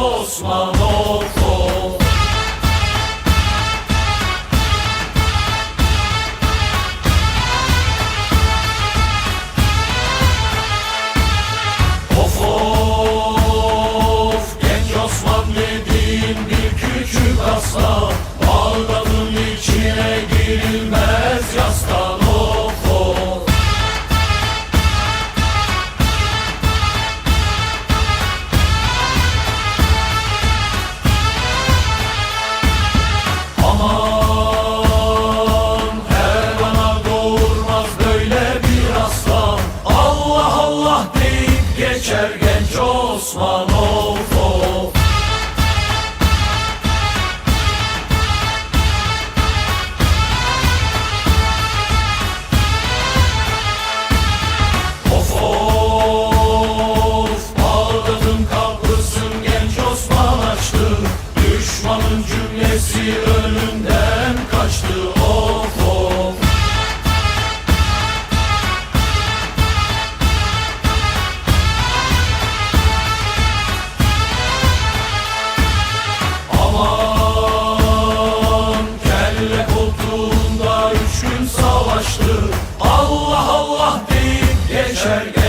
genç Osman of of Of of genç Osman dediğin bir küçük aslan Bağdat'ın içine girilmez yastan deyip geçer genç Osman of. Of Düşmanın cümlesi önünden kaçtı Allah Allah deyip geçer